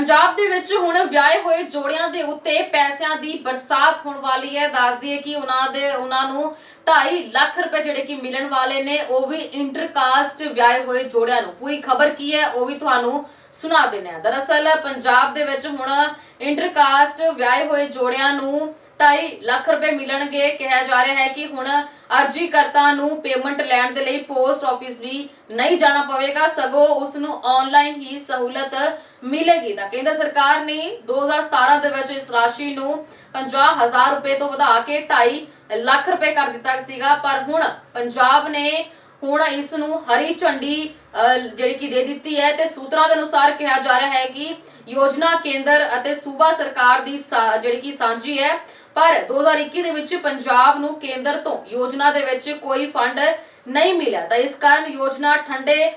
ਪੰਜਾਬ ਦੇ ਵਿੱਚ ਹੁਣ ਵਿਆਹੇ ਹੋਏ ਜੋੜਿਆਂ ਦੇ ਉੱਤੇ ਪੈਸਿਆਂ ਦੀ ਬਰਸਾਤ ਹੋਣ ਵਾਲੀ ਹੈ। ਦੱਸ ਦਈਏ ਕਿ ਉਹਨਾਂ ਦੇ, ਉਹਨਾਂ ਨੂੰ 2.5 ਲੱਖ ਰੁਪਏ ਜਿਹੜੇ ਕਿ ਮਿਲਣ ਵਾਲੇ ਨੇ, ਉਹ ਵੀ ਇੰਟਰਕਾਸਟ ਵਿਆਹੇ ਹੋਏ ਜੋੜਿਆਂ ਨੂੰ। ਪੂਰੀ ਖਬਰ ਕੀ ਹੈ, ਉਹ ਵੀ ਤੁਹਾਨੂੰ ਸੁਣਾ ਦਿੰਦੇ ਆ ਦਰਅਸਲ ਪੰਜਾਬ ਦੇ ਵਿੱਚ ਹੁਣ ਇੰਟਰਕਾਸਟ ਵਿਆਹੇ ਹੋਏ ਜੋੜਿਆਂ ਨੂੰ 2.5 ਲੱਖ ਰੁਪਏ ਮਿਲਣਗੇ। ਕਿਹਾ ਜਾ ਰਿਹਾ ਹੈ ਕਿ ਹੁਣ ਅਰਜੀਕਰਤਾ ਨੂੰ ਪੇਮੈਂਟ ਲੈਣ ਦੇ ਲਈ ਪੋਸਟ ਆਫਿਸ ਵੀ ਨਹੀਂ ਜਾਣਾ ਪਵੇਗਾ। ਸਗੋਂ ਉਸ ਨੂੰ ਆਨਲਾਈਨ ਹੀ ਸਹੂਲਤ ਮਿਲੇਗੀ। ਤਾਂ ਕੇਂਦਰ ਸਰਕਾਰ ਨੇ 2017 ਦੇ ਵਿੱਚ ਇਸ ਰਾਸ਼ੀ ਨੂੰ 50000 ਰੁਪਏ ਤੋਂ ਵਧਾ ਕੇ 2.5 ਲੱਖ ਰੁਪਏ ਕਰ ਦਿੱਤਾ ਸੀਗਾ। ਪਰ ਹੁਣ ਪੰਜਾਬ ਨੇ ਹੁਣ ਇਸ ਨੂੰ ਹਰੀ ਝੰਡੀ ਜਿਹੜੀ ਕਿ ਦੇ ਦਿੱਤੀ ਹੈ ਤੇ ਸੂਤਰਾਂ ਦੇ ਅਨੁਸਾਰ ਕਿਹਾ ਜਾ ਰਿਹਾ ਹੈ ਕਿ ਯੋਜਨਾ ਕੇਂਦਰ ਅਤੇ ਸੂਬਾ ਸਰਕਾਰ ਦੀ ਜਿਹੜੀ ਕਿ ਸਾਂਝੀ ਹੈ ਪਰ 2021 ਦੇ ਵਿੱਚ ਪੰਜਾਬ ਨੂੰ ਕੇਂਦਰ ਤੋਂ ਯੋਜਨਾ ਦੇ ਵਿੱਚ ਕੋਈ ਫੰਡ ਨਹੀਂ ਮਿਲਿਆ। ਤਾਂ ਇਸ ਕਾਰਨ ਯੋਜਨਾ ਠੰਡੇ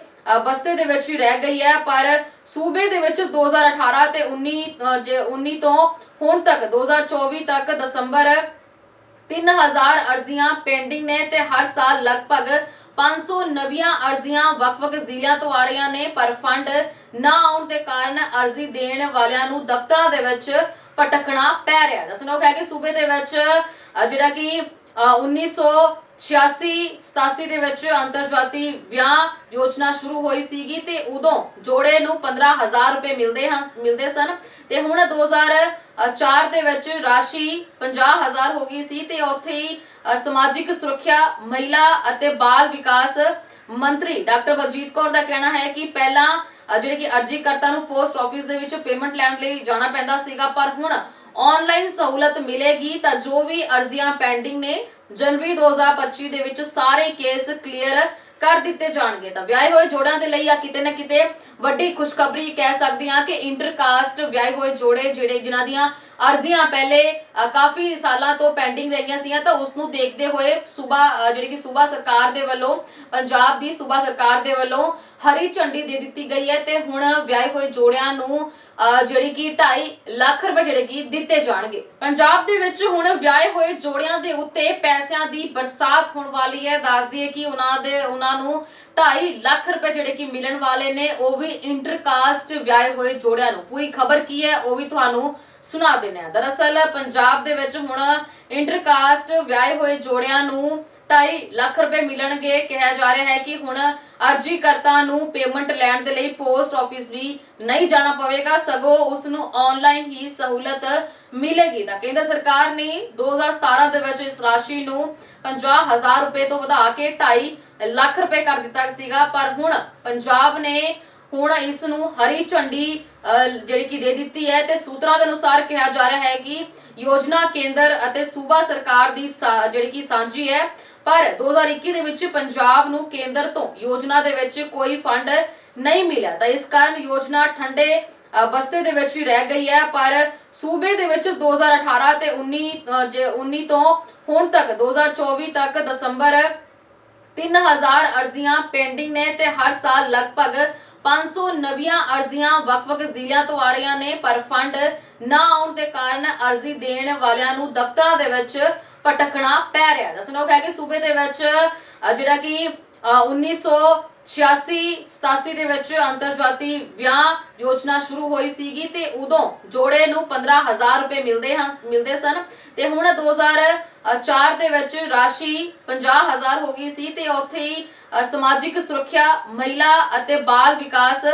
ਬਸਤੇ ਦੇ ਵਿੱਚ ਹੀ ਰਹਿ ਗਈ ਹੈ। ਪਰ ਸੂਬੇ ਦੇ ਵਿੱਚ 2018 ਤੇ 19 ਜੇ 19 ਤੋਂ ਹੁਣ ਤੱਕ 2024 ਤੱਕ ਦਸੰਬਰ 3000 ਅਰਜ਼ੀਆਂ ਪੈਂਡਿੰਗ ਨੇ ਤੇ ਹਰ ਸਾਲ ਲਗਭਗ 500 ਨਵੀਆਂ ਅਰਜ਼ੀਆਂ ਵੱਖ-ਵੱਖ ਜ਼ਿਲ੍ਹਿਆਂ ਤੋਂ ਆ ਰਹੀਆਂ ਨੇ। ਪਰ ਫੰਡ ਨਾ ਆਉਣ ਦੇ ਕਾਰਨ ਅਰਜ਼ੀ ਦੇਣ ਵਾਲਿਆਂ ਨੂੰ ਦਫ਼ਤਰਾਂ ਦੇ ਵਿੱਚ ਭਟਕਣਾ ਪੈ ਰਿਹਾ ਦੱਸਣੋਗ ਹੈ ਕਿ ਸੂਬੇ ਦੇ ਵਿੱਚ ਜਿਹੜਾ ਕਿ 1986 87 ਦੇ ਵਿੱਚ ਅੰਤਰਜਾਤੀ ਵਿਆਹ ਯੋਜਨਾ ਸ਼ੁਰੂ ਹੋਈ ਸੀਗੀ ਤੇ ਉਦੋਂ ਜੋੜੇ ਨੂੰ 15000 ਰੁਪਏ ਮਿਲਦੇ ਹਨ, ਮਿਲਦੇ ਸਨ। ਤੇ ਹੁਣ 2004 ਦੇ ਵਿੱਚ ਰਾਸ਼ੀ 50000 ਹੋ ਗਈ ਸੀ ਤੇ ਉੱਥੇ ਹੀ ਸਮਾਜਿਕ ਸੁਰੱਖਿਆ, ਮਹਿਲਾ ਅਤੇ ਬਾਲ ਵਿਕਾਸ ਮੰਤਰੀ ਡਾਕਟਰ ਬਲਜੀਤ ਕੌਰ ਦਾ ਕਹਿਣਾ ਹੈ ਕਿ ਪਹਿਲਾਂ ਜਿਹੜੇ ਕਿ ਅਰਜੀਕਰਤਾ ਨੂੰ ਪੋਸਟ ਆਫਿਸ ਦੇ ਵਿੱਚ ਪੇਮੈਂਟ ਲੈਣ ਲਈ ਜਾਣਾ ਪੈਂਦਾ ਸੀਗਾ, ਪਰ ਹੁਣ ਆਨਲਾਈਨ ਸਹੂਲਤ ਮਿਲੇਗੀ ਤਾਂ ਜੋ ਵੀ ਅਰਜ਼ੀਆਂ ਪੈਂਡਿੰਗ ਨੇ, ਜਨਵਰੀ 2025 ਦੇ ਵਿੱਚ ਸਾਰੇ ਕੇਸ ਕਲੀਅਰ ਕਰ ਦਿੱਤੇ ਜਾਣਗੇ। ਤਾਂ ਵਿਆਹੇ ਹੋਏ ਜੋੜਿਆਂ ਦੇ ਲਈ ਆ ਕਿਤੇ ਨਾ ਕਿਤੇ ਵੱਡੀ ਖੁਸ਼ਖਬਰੀ ਕਹਿ ਸਕਦੇ ਹਾਂ ਕਿ ਇੰਟਰਕਾਸਟ ਵਿਆਹੇ ਹੋਏ ਜੋੜੇ ਜਿਹੜੇ ਜਿਨ੍ਹਾਂ ਦੀਆਂ ਅਰਜ਼ੀਆਂ ਪਹਿਲੇ ਕਾਫੀ ਸਾਲਾਂ ਤੋਂ ਪੈਂਡਿੰਗ ਰਹੀਆਂ ਸੀਆਂ ਤਾਂ ਉਸ ਨੂੰ ਦੇਖਦੇ ਹੋਏ ਸੂਬਾ ਜਿਹੜੀ ਕਿ ਸੂਬਾ ਸਰਕਾਰ ਦੇ ਵੱਲੋਂ ਪੰਜਾਬ ਦੀ ਸੂਬਾ ਸਰਕਾਰ ਦੇ ਵੱਲੋਂ ਹਰੀ ਝੰਡੀ ਦੇ ਦਿੱਤੀ ਗਈ ਹੈ ਤੇ ਹੁਣ ਵਿਆਹੇ ਹੋਏ ਜੋੜਿਆਂ ਨੂੰ ਅ, ਜਿਹੜੀ ਕਿ 2.5 ਲੱਖ ਰੁਪਏ ਜਿਹੜੇ ਕਿ ਦਿੱਤੇ ਜਾਣਗੇ। ਪੰਜਾਬ ਦੇ ਵਿੱਚ ਹੁਣ ਵਿਆਹੇ ਹੋਏ ਜੋੜਿਆਂ ਦੇ ਉੱਤੇ ਪੈਸਿਆਂ ਦੀ ਬਰਸਾਤ ਹੋਣ ਵਾਲੀ ਹੈ। ਦੱਸ ਦਈਏ ਕਿ ਉਹਨਾਂ ਦੇ ਉਹਨਾਂ ਨੂੰ 2.5 ਲੱਖ ਰੁਪਏ ਜਿਹੜੇ ਕਿ ਮਿਲਣ ਵਾਲੇ ਨੇ, ਉਹ ਵੀ ਇੰਟਰਕਾਸਟ ਵਿਆਹੇ ਹੋਏ ਜੋੜਿਆਂ ਨੂੰ। ਪੂਰੀ ਖਬਰ ਕੀ ਹੈ, ਉਹ ਵੀ ਤੁਹਾਨੂੰ ਸੁਣਾ ਦਿੰਦੇ ਹਾਂ। ਦਰਅਸਲ, ਪੰਜਾਬ ਦੇ ਵਿੱਚ ਹੁਣ ਇੰਟਰਕਾਸਟ ਵਿਆਹੇ ਹੋਏ ਜੋੜਿਆਂ ਨੂੰ 2.5 ਲੱਖ ਰੁਪਏ ਮਿਲਣਗੇ। ਕਿਹਾ ਜਾ ਰਿਹਾ ਹੈ ਕਿ ਹੁਣ ਅਰਜੀਕਰਤਾ ਨੂੰ ਪੇਮੈਂਟ ਲੈਣ ਦੇ ਲਈ ਪੋਸਟ ਆਫਿਸ ਵੀ ਨਹੀਂ ਜਾਣਾ ਪਵੇਗਾ। ਸਗੋਂ ਉਸ ਨੂੰ ਆਨਲਾਈਨ ਹੀ ਸਹੂਲਤ ਮਿਲੇਗੀ। ਤਾਂ ਕੇਂਦਰ ਸਰਕਾਰ ਨੇ 2017 ਦੇ ਵਿੱਚ ਇਸ ਰਾਸ਼ੀ ਨੂੰ 50000 ਰੁਪਏ ਤੋਂ ਵਧਾ ਕੇ 2.5 ਲੱਖ ਰੁਪਏ ਕਰ ਦਿੱਤਾ ਸੀਗਾ। ਪਰ ਹੁਣ ਪੰਜਾਬ ਨੇ ਹੁਣ ਇਸ ਨੂੰ ਹਰੀ ਝੰਡੀ ਜਿਹੜੀ ਕਿ ਦੇ ਦਿੱਤੀ ਹੈ ਤੇ ਸੂਤਰਾਂ ਦੇ ਅਨੁਸਾਰ ਕਿਹਾ ਜਾ ਰਿਹਾ ਹੈ ਕਿ ਯੋਜਨਾ ਕੇਂਦਰ ਅਤੇ ਸੂਬਾ ਸਰਕਾਰ ਦੀ ਜਿਹੜੀ ਕਿ ਸਾਂਝੀ ਹੈ ਪਰ 2021 ਦੇ ਵਿੱਚ ਪੰਜਾਬ ਨੂੰ ਕੇਂਦਰ ਤੋਂ ਯੋਜਨਾ ਦੇ ਵਿੱਚ ਕੋਈ ਫੰਡ ਨਹੀਂ ਮਿਲਿਆ। ਤਾਂ ਇਸ ਕਾਰਨ ਯੋਜਨਾ ਠੰਡੇ ਬਸਤੇ ਦੇ ਵਿੱਚ ਹੀ ਰਹਿ ਗਈ ਹੈ। ਪਰ ਸੂਬੇ ਦੇ ਵਿੱਚ 2018 ਤੇ 19 ਜੇ 19 ਤੋਂ ਹੁਣ ਤੱਕ 2024 ਤੱਕ ਦਸੰਬਰ 3000 ਅਰਜ਼ੀਆਂ ਪੈਂਡਿੰਗ ਨੇ ਤੇ ਹਰ ਸਾਲ ਲਗਭਗ 500 ਨਵੀਆਂ ਅਰਜ਼ੀਆਂ ਵੱਖ-ਵੱਖ ਜ਼ਿਲ੍ਹਿਆਂ ਤੋਂ ਆ ਰਹੀਆਂ ਨੇ। ਪਰ ਫੰਡ ਨਾ ਆਉਣ ਦੇ ਕਾਰਨ ਅਰਜ਼ੀ ਦੇਣ ਵਾਲਿਆਂ ਨੂੰ ਦਫ਼ਤਰਾਂ ਦੇ ਵਿੱਚ ਭਟਕਣਾ ਪੈ ਰਿਹਾ ਦੱਸਣੋਗ ਹੈ ਕਿ ਸੂਬੇ ਦੇ ਵਿੱਚ ਜਿਹੜਾ ਕਿ 1986 87 ਦੇ ਵਿੱਚ ਅੰਤਰਜਾਤੀ ਵਿਆਹ ਯੋਜਨਾ ਸ਼ੁਰੂ ਹੋਈ ਸੀਗੀ ਤੇ ਉਦੋਂ ਜੋੜੇ ਨੂੰ 15000 ਰੁਪਏ ਮਿਲਦੇ ਹਨ, ਮਿਲਦੇ ਸਨ। ਤੇ ਹੁਣ 2004 ਦੇ ਵਿੱਚ ਰਾਸ਼ੀ 50000 ਹੋ ਗਈ ਸੀ ਤੇ ਉੱਥੇ ਹੀ ਸਮਾਜਿਕ ਸੁਰੱਖਿਆ, ਮਹਿਲਾ ਅਤੇ ਬਾਲ ਵਿਕਾਸ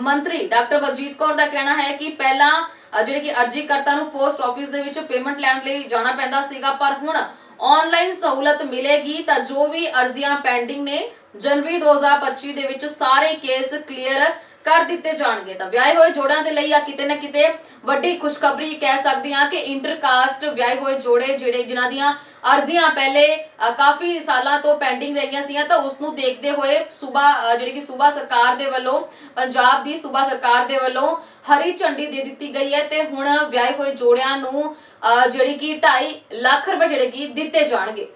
ਮੰਤਰੀ ਡਾਕਟਰ ਬਲਜੀਤ ਕੌਰ ਦਾ ਕਹਿਣਾ ਹੈ ਕਿ ਪਹਿਲਾਂ ਜਿਹੜੇ ਕਿ ਅਰਜ਼ੀ ਕਰਤਾ ਨੂੰ ਪੋਸਟ ਆਫਿਸ ਦੇ ਵਿੱਚ ਪੇਮੈਂਟ ਲੈਣ ਲਈ ਜਾਣਾ ਪੈਂਦਾ ਸੀਗਾ, ਪਰ ਹੁਣ ਆਨਲਾਈਨ ਸਹੂਲਤ ਮਿਲੇਗੀ ਤਾਂ ਜੋ ਵੀ ਅਰਜ਼ੀਆਂ ਪੈਂਡਿੰਗ ਨੇ, ਜਨਵਰੀ 2025 ਦੇ ਵਿੱਚ ਸਾਰੇ ਕੇਸ ਕਲੀਅਰ ਕਰ ਦਿੱਤੇ ਜਾਣਗੇ ਤਾਂ ਵਿਆਹੇ ਹੋਏ ਜੋੜਿਆਂ ਦੇ ਲਈ ਆ ਕਿਤੇ ਨਾ ਕਿਤੇ ਵੱਡੀ ਖੁਸ਼ਖਬਰੀ ਕਹਿ ਸਕਦੇ ਹਾਂ ਕਿ ਇੰਟਰਕਾਸਟ ਵਿਆਹੇ ਹੋਏ ਜੋੜੇ ਜਿਹੜੇ ਜਿਨ੍ਹਾਂ ਦੀਆਂ ਅਰਜ਼ੀਆਂ ਪਹਿਲੇ ਕਾਫੀ ਸਾਲਾਂ ਤੋਂ ਪੈਂਡਿੰਗ ਰਹੀਆਂ ਸੀਗੀਆਂ ਤਾਂ ਉਸ ਨੂੰ ਦੇਖਦੇ ਹੋਏ ਸੂਬਾ ਅ, ਜਿਹੜੀ ਕਿ ਸੂਬਾ ਸਰਕਾਰ ਦੇ ਵੱਲੋਂ ਪੰਜਾਬ ਦੀ ਸੂਬਾ ਸਰਕਾਰ ਦੇ ਵੱਲੋਂ ਹਰੀ ਝੰਡੀ ਦੇ ਦਿੱਤੀ ਗਈ ਹੈ ਤੇ ਹੁਣ ਵਿਆਹੇ ਹੋਏ ਜੋੜਿਆਂ ਨੂੰ ਜਿਹੜੀ ਕਿ 2.5 ਲੱਖ ਰੁਪਏ ਜਿਹੜੇ ਕਿ ਦਿੱਤੇ ਜਾਣਗੇ।